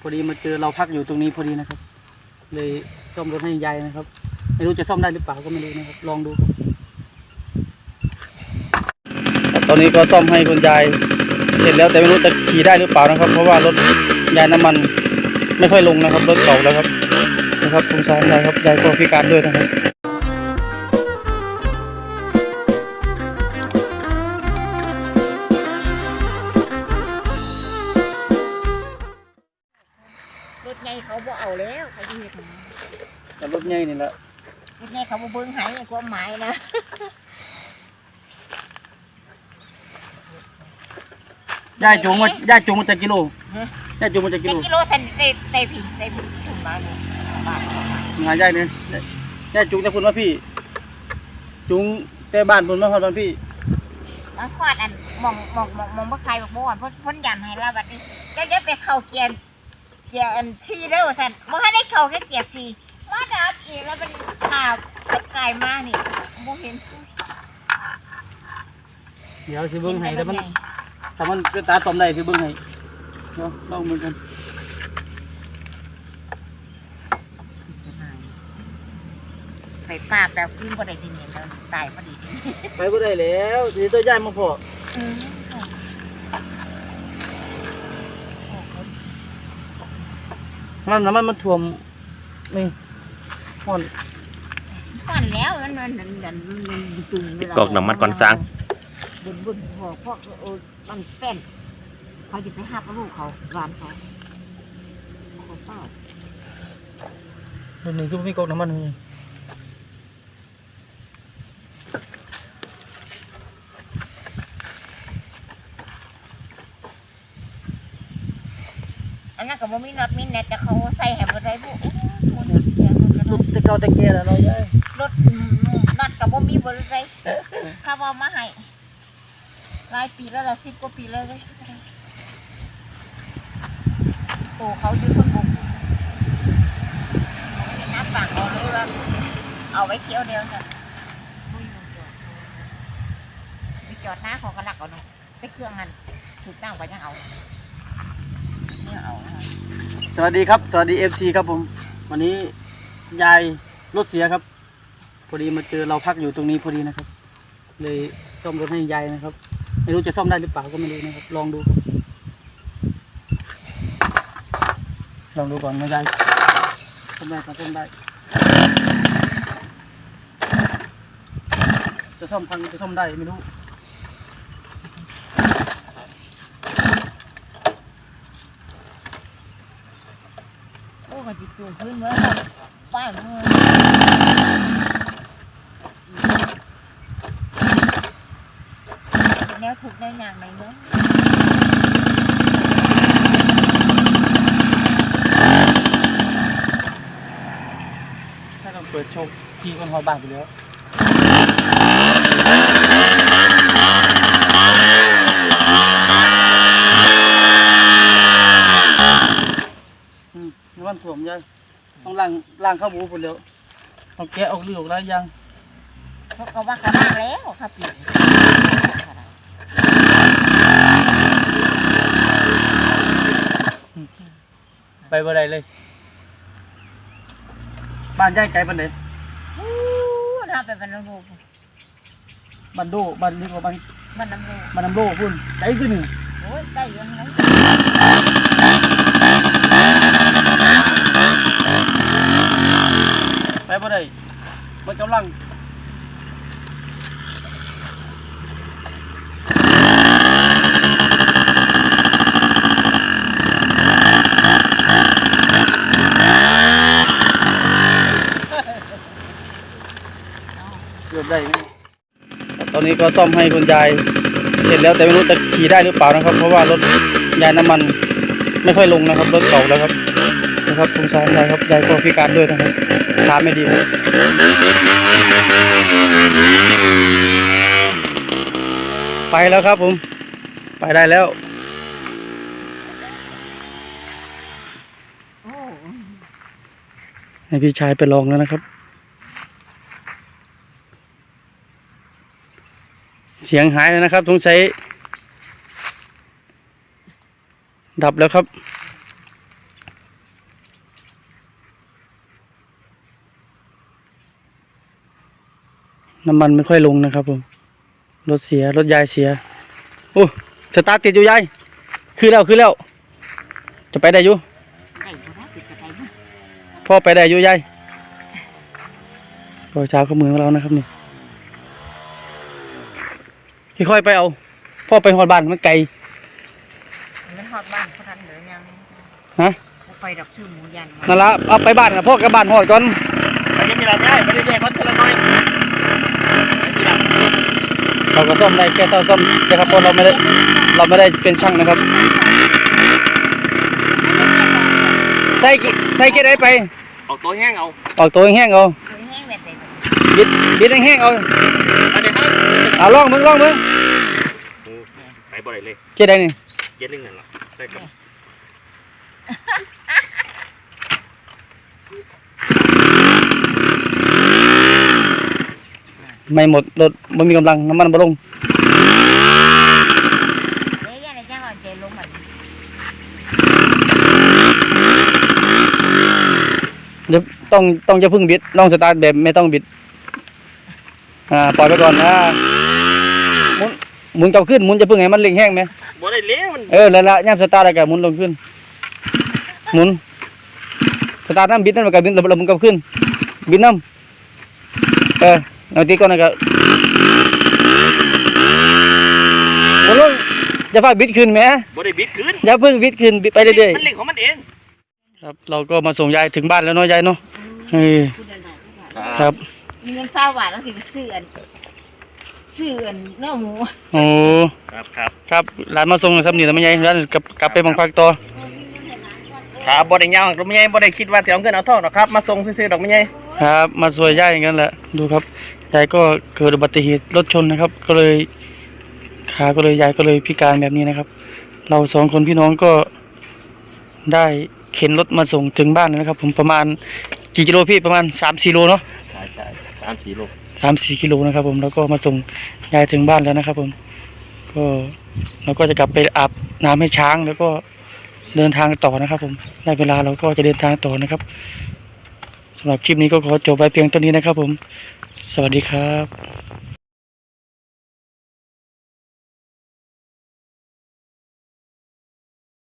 พอดีมาเจอเราพักอยู่ตรงนี้พอดีนะครับ เลยซ่อมรถให้ยายนะครับ ไม่รู้จะซ่อมได้หรือเปล่าก็ไม่รู้นะครับ ลองดูตอนนี้ก็ซ่อมให้คุณยายเสร็จแล้วแต่ไม่รู้จะขี่ได้หรือเปล่านะครับ เพราะว่ารถยายน้ำมันไม่ค่อยลงนะครับรถเก่าแล้วครับนะครับสงสารยายครับยายก็พิการด้วยนะครับ ถใหญ่เขาบ่เอาแล้วเขาจะเฮ็ดหยังแต่รถใหญ่นี่แหละรถใหญ่เขาบ่เบิ่งให้ความหมายนะยายจูงมายายจูงมาจากกิโลฮะยายจูงมาจากกิเป็นโลกิโลใส่ใส่ใส่ผีใส่ผีถุงมาเลยบ้านหายายเนี่ยยายจูงแต่คุณว่าพี่ จูงแต่บ้านคุณมาฮอดบ้านพี่ แล้วควาดอันมองมองมองมองบ่ใครบอกบ่ว่าเพิ่นเพิ่นยันให้เราบัดนี้เจ้าจะไปเข้าเกียร์ เกียร์อันชีเด้อสั่นบ่ทันได้เข้าแค่เกียร์ชีมาดับอีกแล้วเป็นข่าวไกลมานี่บ่เห็นเดี๋ยวสิเบิ้งให้แต่มันถ้ามันเป็นตาตอมได้สิเบิ้งให้เนาะลองมือกันไปป้าแปลขึ้นบ่ได้ทีนี้แล้วตายพอดีไปก็ได้แล้วสิตัวยายมาพออืม มันน้ำมันมันท่วมนี่ห่อนก่อนแล้วมันมันมันมันมันจุงเวลากอกน้ำมันก่อนสร้าง บุญบุญพอพวกโอ้มันแป้นเขาจะไปหับลูกเขาร้านเขาเขาเป้า เดี๋ยวนี้คือมีกอกน้ำมันนี่ อันนั้นก็บ่มีน็อตมีแนตแต่เขาใส่ให้บ่ได้บุโอ้โหมันเสียมันก็สุน็อดตแต่เก่าแต่แก่แล้วเนาะยายรถอืมน็อตก็บ่มีบ่ได้เขาเอามาให้หลายปีแล้วล่ะ10กว่าปีแล้วเลยโตเขาอยู่คนบุกน้ำปากเอาเลยว่าเอาไว้เที่ยวเดียวจ้ะไปจอดหน้าของกระลักเอาเนาะไปเครื่องหันถูกตั้งไปยังเอาเนี่ยเอาเอา สวัสดีครับ สวัสดีเอฟซีครับผม วันนี้ยายรถเสียครับ พอดีมาเจอเราพักอยู่ตรงนี้พอดีนะครับ เลยซ่อมรถให้ยายนะครับ ไม่รู้จะซ่อมได้หรือเปล่าก็ไม่รู้นะครับ ลองดูครับลองดูก่อนนะยายซ่อมได้ครับซ่อมได้ จะซ่อมพังจะซ่อมได้ไม่รู้ ก็จิจูขึ้นเมื่อป้านเมื่อแนวถูกแนวอย่างไหนเนาะถ้าเราเปิดโชว์ทีคนหอบางไปแล้วอืมนี่วันถ่วมยายต้อง ล้างล้างข้าวหมูผลแล้วเอาแกะออกเลือออกแล้วยังเขาก็ว่าเขาบ้างแล้วครับพี่ไปบ่ได้เลย บ้านยายไกลปานใดอู้น่าไปบรรลุบ้านโดบ้านนี้กว่าบ้านมันน้ำรูบ้านน้ำโดพุ่นไกลขึ้นนี่โอ้ยใกล้ยังไง ไปบ่ได้มันกำลังเกือบได้ไหมตอนนี้ก็ซ่อมให้คุณยายเสร็จแล้วแต่ไม่รู้จะขี่ได้หรือเปล่านะครับ เพราะว่ารถยายน้ำมันไม่ค่อยลงนะครับรถเก่าแล้วครับ นะครับสงสารยายครับยายก็พิการด้วยนะครับขาไม่ดีครับไปแล้วครับผม ไปได้แล้วโอ้ให้พี่ชายไปลองแล้วนะครับ เสียงหายแล้วนะครับสงสัยดับแล้วครับ น้ำมันไม่ค่อยลงนะครับผมรถเสียรถยายเสียโอ้สตาร์ทติดอยู่ยายคือแล้วคือแล้ว จะไปได้อยู่ได้บ่นะติดกระไดบ่พ่อไปได้อยู่ยายรอยเช้าเข้าเมืองเรานะครับนี่ที่ค่อยไปเอา พ่อไปหอดบ้านมันไกลมันฮอดบ้านเขาทันเหลือยังฮะบ่ไปดอกชื่อหมูยันนั่นละเอาไปบ้านกับพ่อกับบ้านหอดก่อนไปยังมีเราได้ไปเรื่อยๆมันทีละน้อยไปทีหลัง เราก็ซ่อมได้แค่เท่าซ่อมนะครับเพราะเราไม่ได้เราไม่ได้เป็นช่างนะครับใส่กี่ใส่กี่ได้ไปออกตัวแห้งเอาออกตัวแห้งๆเอาเคยแห้งแบบใดบ่บิดบิดแห้งๆเอาอันนี้ครับเอาลองมึงลองมึงไปบ่อยเลยเจ๊ได้นี่เจ็ดหนึ่งนั่นหรอได้กับ ไม่หมดรถไม่มีกำลังน้ำมันบ่ลงเอ้ยยันไอ้จังเอาใจลงมาเดี๋ยวต้องต้องจะพึ่งบิดลองสตาร์ทแบบไม่ต้องบิด อ่าปล่อยไปก่อนอ่าหมุนหมุนเก่าขึ้นหมุนจะพึ่งให้มันเร่งแห้งไหมบ่ได้เลี้ยมันเออแล้วละย่ำสตาร์ทแล้วก็หมุนลงขึ้น หมุนสตาร์ทน้ำบิดนั่นมันก็บิดระบบมันก็ขึ้น บิดน้ำเออ เอาตีก่อนนะก็หมุนลงจะพาบิดขึ้นไหมบ่ได้บิดขึ้นอย่าเพิ่งบิดขึ้นบิดไปเรื่อยมันเล่งของมันเองๆครับ เราก็มาส่งยายถึงบ้านแล้วเนาะยายเนาะเออพูดได้ๆครับ มีเงิน20บาทแล้วสิไปซื้ออันซื้ออันเนื้อหมูโอ้ครับครับครับร้านมาส่งนะครับนี่แล้วไม่ใช่ร้านกลับกลับไปบางฟักต่อครับบ่ได้ยาวดอกไม่ใหญ่บ่ได้คิดว่าสิเอาเงินเอาทองหรอกครับ มาส่งซื่อๆดอกไม่ใหญ่ ครับ มาสวยยายอย่างนั้นแหละ ดูครับยายก็เกิดอุบัติเหตุรถชนนะครับ ก็เลยขาก็เลยยายก็เลยพิการแบบนี้นะครับ เราสองคนพี่น้องก็ได้เข็นรถมาส่งถึงบ้านแล้วนะครับ ผมประมาณกี่กิโลพี่ประมาณสามสี่โลเนาะใช่ใช่สามสี่โลสามสี่กิโลนะครับ ผมแล้วก็มาส่งยายถึงบ้านแล้วนะครับ ผม ก็เราก็จะกลับไปอาบน้ำให้ช้างแล้วก็เดินทางต่อนะครับ ผมได้เวลาเราก็จะเดินทางต่อนะครับ สำหรับคลิปนี้ก็ขอจบไว้เพียงเท่านี้นะครับผม สวัสดีครับ